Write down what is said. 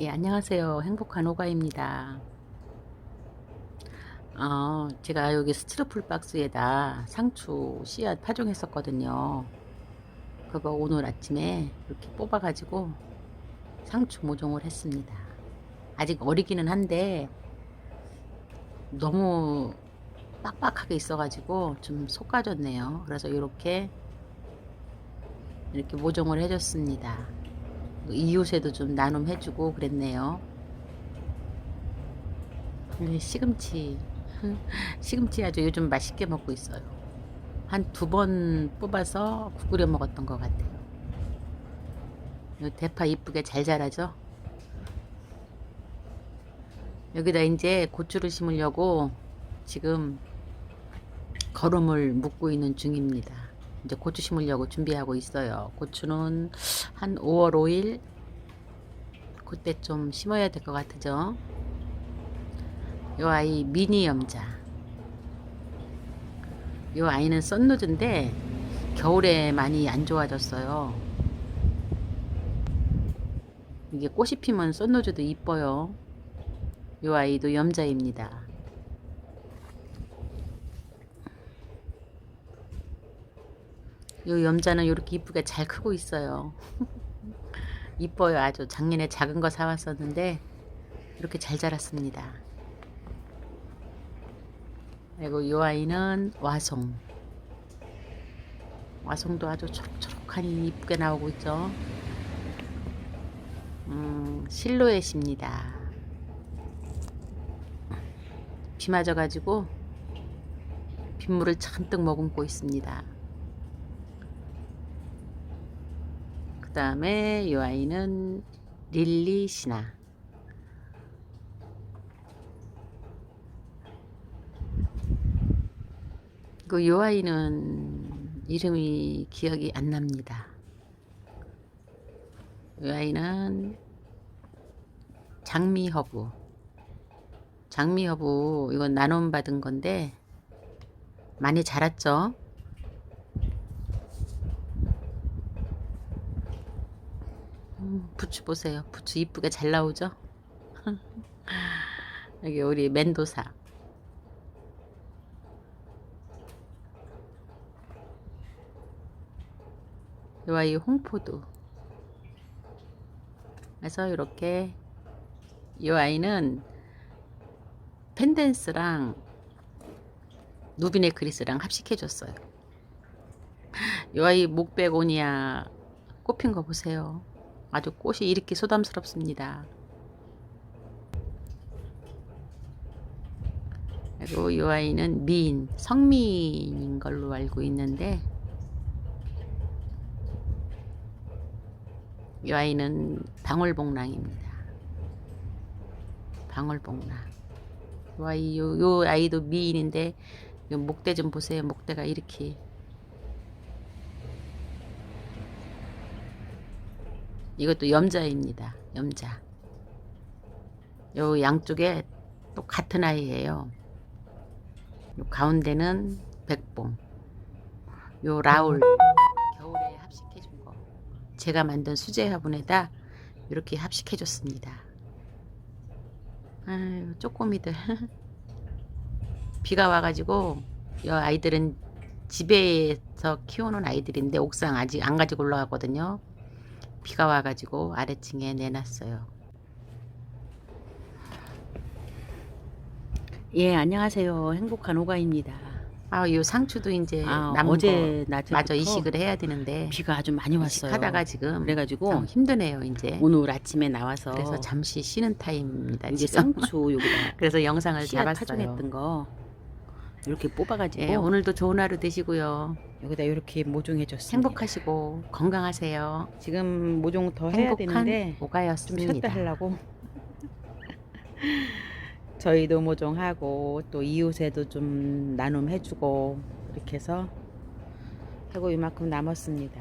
예, 안녕하세요. 행복한 호가입니다. 어, 제가 여기 스티로풀 박스에다 상추 씨앗 파종했었거든요. 그거 오늘 아침에 이렇게 뽑아가지고 상추 모종을 했습니다. 아직 어리기는 한데 너무 빡빡하게 있어가지고 좀 속가졌네요. 그래서 이렇게 이렇게 모종을 해줬습니다. 이웃에도 좀 나눔해주고 그랬네요. 음, 시금치, 시금치 아주 요즘 맛있게 먹고 있어요. 한 두 번 뽑아서 국 끓여 먹었던 것 같아요. 요 대파 이쁘게 잘 자라죠? 여기다 이제 고추를 심으려고 지금 거름을 묶고 있는 중입니다. 이제 고추 심으려고 준비하고 있어요. 고추는 한 5월 5일 그때 좀 심어야 될 것 같죠. 요 아이 미니 염자. 요 아이는 썬노즈인데 겨울에 많이 안 좋아졌어요. 이게 꽃이 피면 썬노즈도 이뻐요. 요 아이도 염자입니다. 요 염자는 이렇게 이쁘게 잘 크고 있어요. 이뻐요. 아주 작년에 작은 거 사왔었는데 이렇게 잘 자랐습니다. 그리고 요 아이는 와송. 와송도 아주 초록초록하니 이쁘게 나오고 있죠. 음, 실로엣입니다. 비 맞아가지고 빗물을 잔뜩 머금고 있습니다. 다음에 이 아이는 릴리 시나 그이 아이는 이름이 기억이 안 납니다. 이 아이는 장미허브 장미허브 이건 나눔 받은 건데 많이 자랐죠? 음, 부추 보세요. 부추 이쁘게 잘 나오죠? 여기 우리 멘도사. 요와 이 홍포도. 그래서 이렇게 이 아이는 펜댄스랑 누비네 그리스랑 합식해 줬어요. 이 아이 목베고니아 꽃핀 거 보세요. 아주 꽃이 이렇게 소담스럽습니다. 그리고 이 아이는 미인, 성미인인 걸로 알고 있는데 이 아이는 방울복랑입니다. 방울복랑. 이 아이, 요, 요 아이도 미인인데 요 목대 좀 보세요. 목대가 이렇게 이것도 염자입니다. 염자. 요 양쪽에 또 같은 아이예요. 요 가운데는 백봉. 요 라울 겨울에 합식해 준 거. 제가 만든 수제 화분에다 이렇게 합식해 줬습니다. 아유, 쪼꼬미들. 비가 와가지고 이 아이들은 집에서 키우는 아이들인데 옥상 아직 안 가지고 올라가거든요. 비가 와가지고 아래층에 내놨어요. 예, 안녕하세요. 행복한 오가입니다. 아, 이 상추도 이제 아, 남은 어제 거 낮에부터 마저 이식을 해야 되는데 비가 아주 많이 왔어요. 하다가 지금 그래가지고 참 힘드네요, 이제. 오늘 아침에 나와서 그래서 잠시 쉬는 타임입니다. 이제 지금. 상추 여기다 그래서 영상을 씨앗 잡았어요. 파종했던 거 이렇게 뽑아가지고 예, 오늘도 좋은 하루 되시고요. 여기다 이렇게 모종해 줬습니다. 행복하시고 건강하세요. 지금 모종 더 해야 행복한 되는데 좀 오가였습니다. 쉬었다 하려고 저희도 모종하고 또 이웃에도 좀 나눔해주고 이렇게 해서 하고 이만큼 남았습니다.